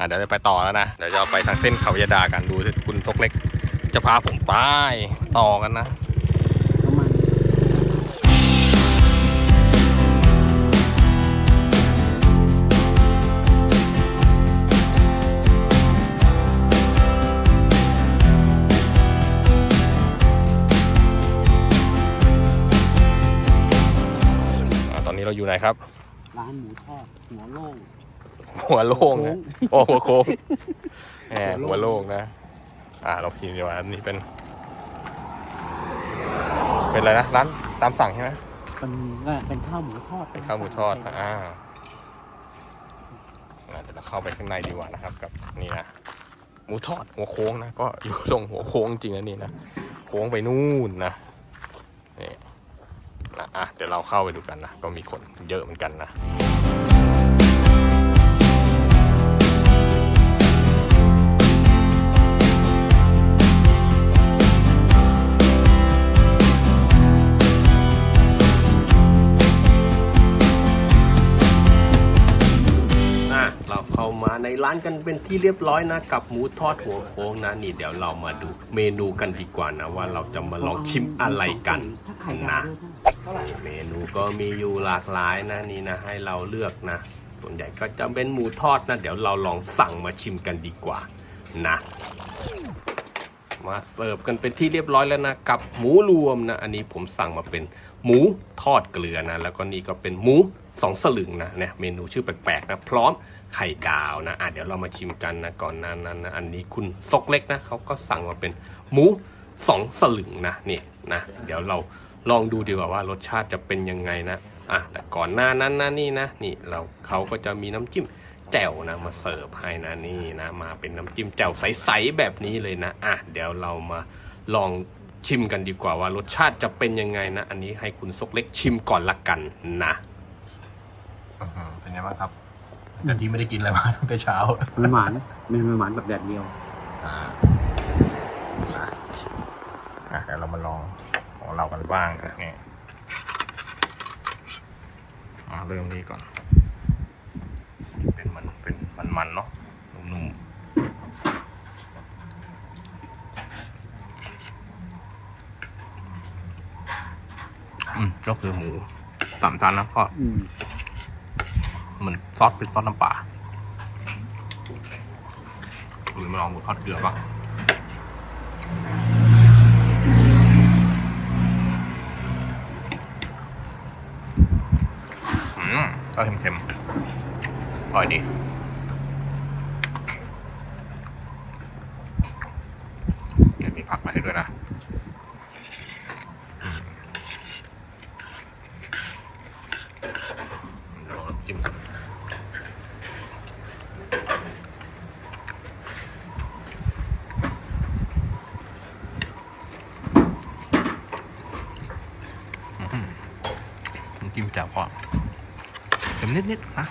อะเดี๋ยวจะไปต่อแล้วนะ เดี๋ยวจะไปทางเส้นเขายาดากันดูคุณทกเล็ก จะพาผมไปต่อกันนะตอนนี้เราอยู่ไหนครับ ร้านหมูทอดหัวโล่ง หัวโล่งนะโอ้หัวโค้งแหมหัหัววโล่โล่งงนะ อ่าเราพิมพ์ดีกว่าอันนี้เป็น เป็นอะไรนะร้านตามสั่งใช่ไหมเป็นก็เป็นข้าวหมูทอดเป็นข้าวหมูทอดนะอ่าอ่าเดี๋ยวเราเข้าไปข้างในดีกว่านะครับ กับนี่นะหมูทอดหัวโค้งนะก็อยู่ตรงหัวโค้งจริงนะนี่นะโค้งไปนู่นนะนี่นะอะเดี๋ยวเราเข้าไปดูกันนะ ก็มีคนเยอะเหมือนกันนะอะ ร้านกันเป็นที่เรียบร้อยนะกับหมูทอดหัวโค้งนะนี่เดี๋ยวเรามาดูเมนูกันดีกว่านะว่าเราจะมาลองชิมอะไรกันถ้าไข่ดานะวด้วยเท่าไหร่เมนูก็มีอยู่หลากหลายนะนี่นะให้เราเลือกนะส่วนใหญ่ก็จะเป็นหมูทอดนะ เดี๋ยวเราลองสั่งมาชิมกันดีกว่านะ มาเสิร์ฟกันเป็นที่เรียบร้อยแล้วนะกับหมูรวมนะ อันนี้ผมสั่งมาเป็นหมูทอดเกลือนะ แล้วก็นี่ก็เป็นหมูสองสลึงนะเนี่ยเมนูชื่อแปลกๆนะ พร้อมไข่ดาวนะอะเดี๋ยวเรามาชิมกันนะก่อนนั้นนั้นะอันนี้คุณซกเล็กนะเขาก็สั่งมาเป็นหมูสองสลึงนะนี่นะเดี๋ยวเราลองดูดีกว่าว่ารสชาติจะเป็นยังไงนะอะแต่ก่อนหน้านั้นนะนี่นะนี่เราเขาก็จะมีน้ำจิ้ม แจ่วนะมาเสิร์ฟให้นะนี่นะ มาเป็นน้ำจิ้มแจ่วใสๆแบบนี้เลยนะอะเดี๋ยวเรามาลองชิมกันดีกว่าว่ารสชาติจะเป็นยังไงนะ อันนี้ให้คุณซกเล็กชิมก่อนละกันนะอื้อหือเป็นไงบ้างครับแต่ที่ไม่ได้กินอะไรมาตั้งแต่เช้ามันหวานเมนูหวานแบบแดดเดียวอ่าอะอะเดี๋ยวเรามาลองของเรากันบ้างนะนี่อ่าเริ่มนี้ก่อนเป็นมันเป็น มันมันๆเนาะนุ่มๆอืมก็คือหมูสามชั้นนะก็อืมเหมือนซอสเป็นซอสน้ำปลาหรือมาลองหมูทอดเกลือป่ะอืมก็เค็มๆอร่อยดี เดี๋ยว มาให้ด้วยนะอืมเดี๋ยวเราจิ้มกันน้ำจิ้มแจ่วก็เค็มนิดๆนะ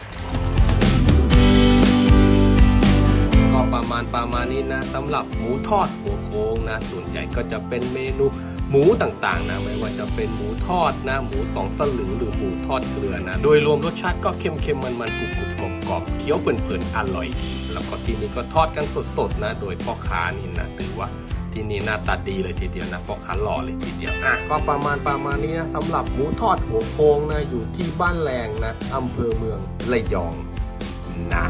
ณประมาณนี้นะสำหรับหมูทอดหัวโค้งนะส่วนใหญ่ก็จะเป็นเมนูหมูต่างๆนะไม่ว่าจะเป็นหมูทอดนะ หมูสองสลึงหรือหมูทอดเกลือนะ โดยรวมรสชาติก็เค็มๆมันๆกรุบๆกรอบๆเคี้ยวเพลินๆอร่อยดีแล้วก็ที่นี่ก็ทอดกันสดๆนะ โดยพ่อค้านี่นะถือว่าที่นี่หน้าตาดีเลยทีเดียวนะพ่อค้าหล่อเลยทีเดียวอะก็ประมาณประมาณนี้นะสำหรับหมูทอดหัวโค้งนะอยู่ที่บ้านแรงนะอำเภอเมืองระยองนะ